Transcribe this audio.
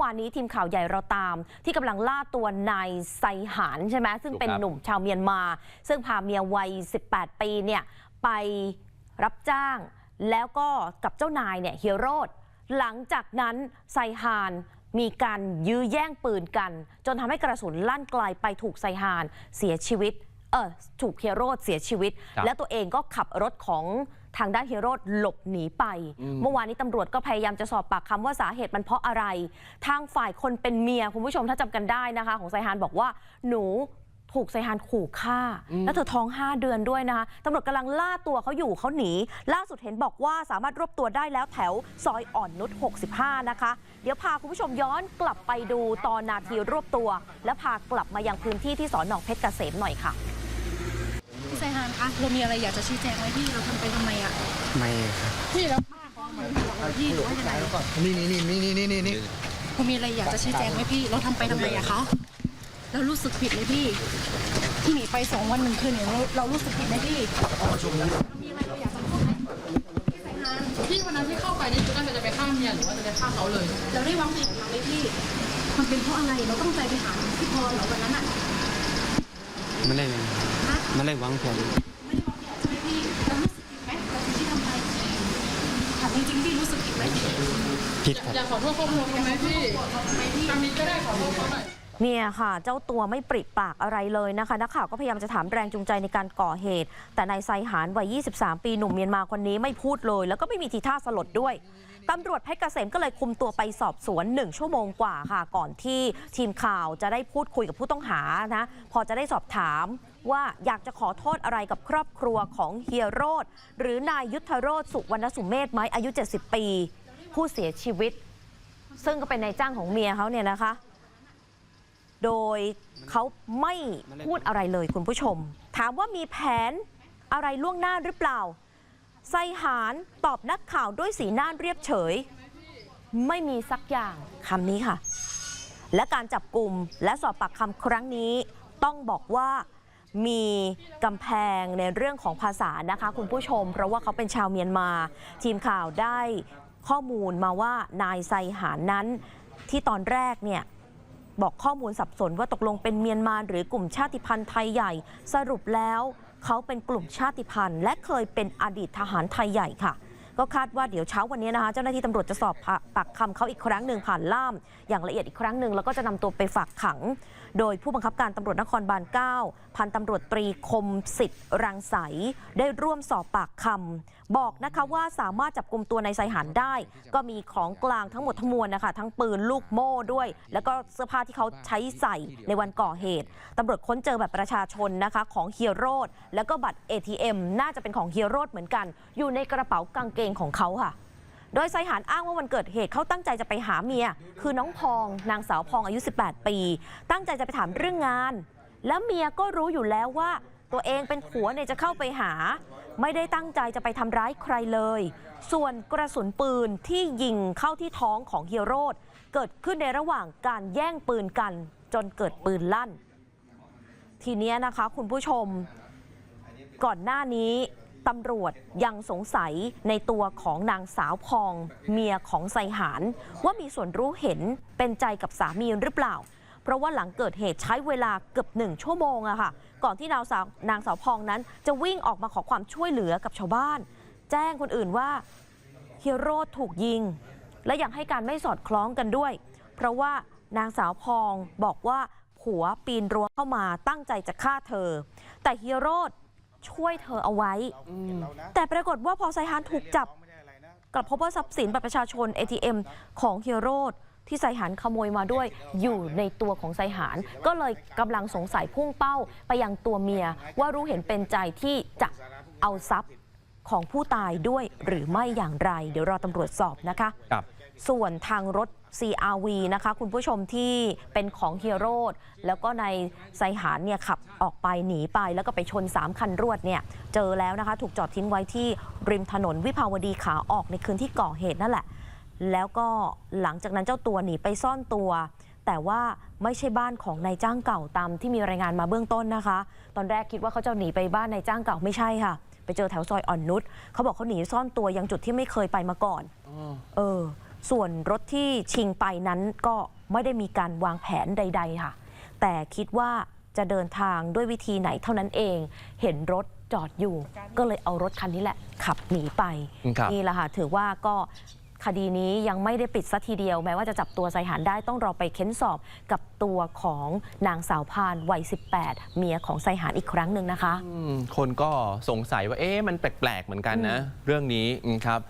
วานนี้ทีมข่าวใหญ่เราตาม ที่กำลังล่าตัวนายไซหานใช่ไหมซึ่งเป็นถูกครับหนุ่มชาวเมียนมา ซึ่งพาเมียวัย 18 ปีเนี่ยไปรับจ้าง แล้วก็กับเจ้านายเนี่ยเฮียโรดหลังจากนั้นไซฮานมีการยื้อแย่งปืนกัน จนทำให้กระสุนลั่นไกลไปถูกไซฮานเสียชีวิตเออถูกเฮียโรดเสียชีวิตครับแล้วตัวเองก็ขับรถของทางด้านเฮียโรดหลบหนีไป เมื่อวานนี้ตำรวจก็พยายามจะสอบปากคำว่าสาเหตุมันเพราะอะไร ทางฝ่ายคนเป็นเมียคุณผู้ชมถ้าจำกันได้นะคะ ของไซฮานบอกว่าหนูถูกไซฮานขู่ฆ่า แล้วเธอท้อง 5 เดือนด้วยนะคะตำรวจกำลังล่าตัวเขาอยู่เขาหนี ล่าสุดเห็นบอกว่าสามารถรวบตัวได้แล้วแถวซอยอ่อนนุช 65 นะคะ เดี๋ยวพาคุณผู้ชมย้อนกลับไปดูตอนนาทีรวบตัว แล้วพากลับมายังพื้นที่ที่สอนหนองเพชรเกษมหน่อยค่ะ พี่ไซฮานคะเรามีอะไรอยากจะชี้แจงไหมพี่เราทำไปทำไมอะไม่ครับพี่แล้วป้าเขาเหมือนหัวเราพี่หรือว่ายังไงนี่นี่นี่นี่นี่นี่นี่เรามีอะไรอยากจะชี้แจงไหมพี่ เราทำไปทำไมอะคะเรารู้สึกผิดไหมพี่ ที่หนีไปสองวันหนึ่งคืนเนี่ยเราเรารู้สึกผิดไหมพี่เรามีอะไรเราอยากจะพูดไหมพี่ไซฮานพี่วันนั้นที่เข้าไปนี่คือตั้งใจจะไปฆ่าเมียหรือว่าจะไปฆ่าเขาเลย เราได้วางแผนมาไหมพี่ มันเป็นเพราะอะไรเราต้องใจไปหาพี่พรเหรอวันนั้นอะไม่ได้ฮะ ไม่ได้หวังผลไม่ได้วางแผนใช่ไหมพี่เรารู้สึกผิดไหมกับสิ่งที่ทำไปถามจริงๆพี่รู้สึกผิดไหมผิดครับอยากขอโทษครอบครัวเขาไหมพี่ทำนี้ก็ได้ขอโทษเขาหน่อย เนี่ยค่ะ เจ้าตัวไม่ปริปากอะไรเลยนะคะ นักข่าวก็พยายามจะถามแรงจูงใจในการก่อเหตุ แต่นายไซหานวัย 23 ปีหนุ่มเมียนมาคนนี้ไม่พูดเลย แล้วก็ไม่มีทีท่าสลดด้วยตำรวจเพชรเกษมก็เลยคุมตัวไปสอบสวน 1 ชั่วโมงกว่าค่ะ ก่อนที่ทีมข่าวจะได้พูดคุยกับผู้ต้องหานะ พอจะได้สอบถามว่าอยากจะขอโทษอะไรกับครอบครัวของเฮียโรดหรือนายยุทธโรธสุวรรณสุเมธไหมอายุ 70 ปี ผู้เสียชีวิต ซึ่งก็เป็นนายจ้างของเมียเขาเนี่ยนะคะ โดยเขาไม่พูดอะไรเลยคุณผู้ชม ถามว่ามีแผนอะไรล่วงหน้าหรือเปล่า ไซหานตอบนักข่าวด้วยสีหน้าเรียบเฉย ไม่มีสักอย่างคำนี้ค่ะ และการจับกลุ่มและสอบปากคำครั้งนี้ ต้องบอกว่ามีกำแพงในเรื่องของภาษานะคะคุณผู้ชม เพราะว่าเขาเป็นชาวเมียนมา ทีมข่าวได้ข้อมูลมาว่านายไซหานนั้นที่ตอนแรกเนี่ย บอกข้อมูลสับสนว่าตกลงเป็นเมียนมาหรือกลุ่มชาติพันธุ์ไทยใหญ่ สรุปแล้ว เขาเป็นกลุ่มชาติพันธุ์ และเคยเป็นอดีตทหารไทยใหญ่ค่ะ ก็คาดว่าเดี๋ยวเช้าวันนี้นะคะ เจ้าหน้าที่ตำรวจจะสอบปากคำเขาอีกครั้งหนึ่งผ่านล่าม อย่างละเอียดอีกครั้งหนึ่งแล้วก็จะนำตัวไปฝากขัง โดยผู้บังคับการตำรวจนครบาล 9 พันตำรวจตรีคมสิทธิ์รังสได้ร่วมสอบปากคำบอกนะคะว่าสามารถจับกลุ่มตัวในายไซหันได้ ก็มีของกลางทั้งหมดทั้งมวลนะคะทั้งปืนลูกโม่ด้วย แล้วก็เสื้อผ้าที่เขาใช้ใส่ในวันก่อเหตุตำรวจค้นเจอแบัตรประชาชนนะคะของเฮียโรดแล้วก็บัตร ATM น่าจะเป็นของเฮียโรดเหมือนกัน อยู่ในกระเป๋ากางเกงของเขาค่ะ โดยไซหานอ้างว่าวันเกิดเหตุเขาตั้งใจจะไปหาเมีย คือน้องพอง นางสาวพองอายุ 18 ปี ตั้งใจจะไปถามเรื่องงาน แล้วเมียก็รู้อยู่แล้วว่า ตัวเองเป็นผัวเนี่ยจะเข้าไปหา ไม่ได้ตั้งใจจะไปทำร้ายใครเลย ส่วนกระสุนปืนที่ยิงเข้าที่ท้องของเฮียโรดเกิดขึ้นในระหว่างการแย่งปืนกัน จนเกิดปืนลั่น ทีนี้นะคะคุณผู้ชม ก่อนหน้านี้ ตำรวจยังสงสัยในตัวของนางสาวพอง เมียของไซหานว่ามีส่วนรู้เห็นเป็นใจกับสามีหรือเปล่า เพราะว่าหลังเกิดเหตุใช้เวลาเกือบหนึ่งชั่วโมงอะค่ะ ก่อนที่นางสาวนางสาวพองนั้นจะวิ่งออกมาขอความช่วยเหลือกับชาวบ้าน แจ้งคนอื่นว่าเฮียโรดถูกยิง และยังให้การไม่สอดคล้องกันด้วย เพราะว่านางสาวพองบอกว่าผัวปีนรั้วเข้ามาตั้งใจจะฆ่าเธอ แต่เฮียโรด ช่วยเธอเอาไว้ แต่ปรากฏว่าพอไซฮานถูกจับกลับพบว่าทรัพย์สินบัตรประชาชน ATM ของเฮียโรดที่ไซหานขโมยมาด้วยอยู่ในตัวของไซหานก็เลยกำลังสงสัยพุ่งเป้าไปยังตัวเมียว่ารู้เห็นเป็นใจที่จะเอาทรัพย์ของผู้ตายด้วยหรือไม่อย่างไร เดี๋ยวรอตำรวจสอบนะคะครับส่วนทางรถ CRV นะคะ คุณผู้ชมที่เป็นของเฮียโรดแล้วก็ในไซหานเนี่ยขับ ออกไปหนีไปแล้วก็ไปชน 3 คันรวดเนี่ยเจอแล้วนะคะ ถูกจอดทิ้งไว้ที่ริมถนนวิภาวดีขาออกในคืนที่ก่อเหตุนั่นแหละ แล้วก็หลังจากนั้นเจ้าตัวหนีไปซ่อนตัว แต่ว่าไม่ใช่บ้านของนายจ้างเก่าตามที่มีรายงานมาเบื้องต้นนะคะ ตอนแรกคิดว่าเขาจะหนีไปบ้านนายจ้างเก่าไม่ใช่ค่ะ ไปเจอแถวซอยอ่อนนุชเขาบอกเขาหนีซ่อนตัวยังจุดที่ไม่เคยไปมาก่อนเออ ส่วนรถที่ชิงไปนั้นก็ไม่ได้มีการวางแผนใด ๆ ค่ะ แต่คิดว่า จะเดินทางด้วยวิธีไหนเท่านั้นเอง เห็นรถจอดอยู่ ก็เลยเอารถคันนี้แหละ ขับหนีไป ครับ นี่แหละค่ะถือว่าก็คดีนี้ยังไม่ได้ปิดสัทีเดียว แม้ว่าจะจับตัวไซหานได้ต้องรอไปเค้นสอบกับตัวของนางสาวพานวัย 18 เมียของไซหานอีกครั้งหนึ่งนะคะ อืมคนก็สงสัยว่าเอ๊ะมันแปลกๆเหมือนกันนะ เรื่องนี้อืมครับ